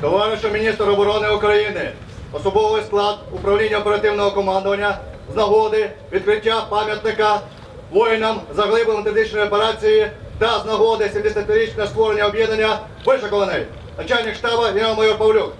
Товаришу міністр оборони України, особовий склад управління оперативного командування з нагоди відкриття пам'ятника воїнам заглибленої тактичної операції та з нагоди 70-річного створення об'єднання вишикуваний. Начальник штаба генерал-майор Павлюк.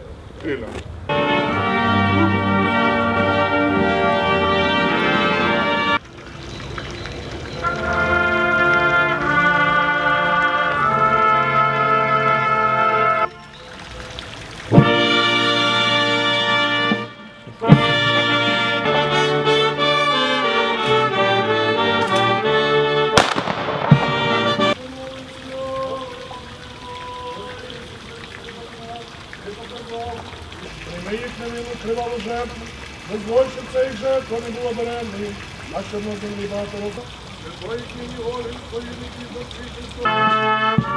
Ми їх невинну тривалу жертву, дозволь, щоб цей жертва не була беремною, а щоб на землі багато років. Святої книги твої віки до світу.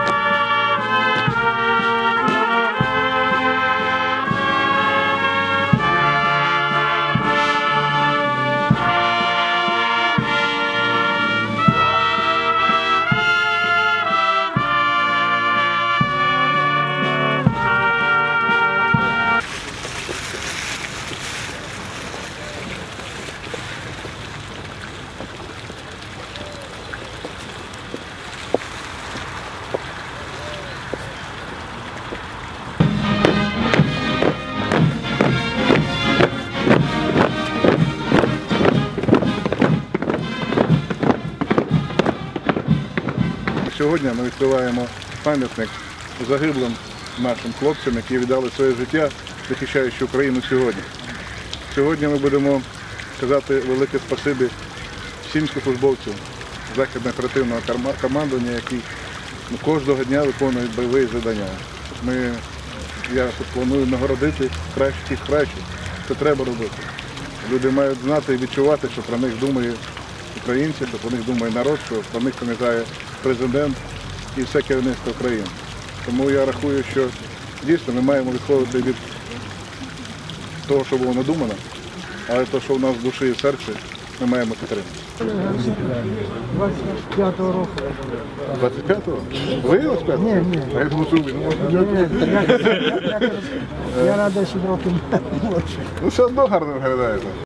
Сьогодні ми відкриваємо пам'ятник загиблим нашим хлопцям, які віддали своє життя, захищаючи Україну сьогодні. Сьогодні ми будемо казати велике спасибі всім службовцям західного оперативного командування, які кожного дня виконують бойові завдання. Ми, я планую нагородити кращих кращих. Це треба робити. Люди мають знати і відчувати, що про них думає українці, що про них думає народ, що про них пам'ятає президент і все керівництво країни. Тому я рахую, що дійсно ми маємо відходити від того, що було надумано, але те, що в нас в душі і серці, ми маємо підтримати. 25-го року. 25-го? Ви 25-го? Ні, ні. А я думаю, що ви. Я радий, що років молодший. Ну все одно гарно виглядаєте.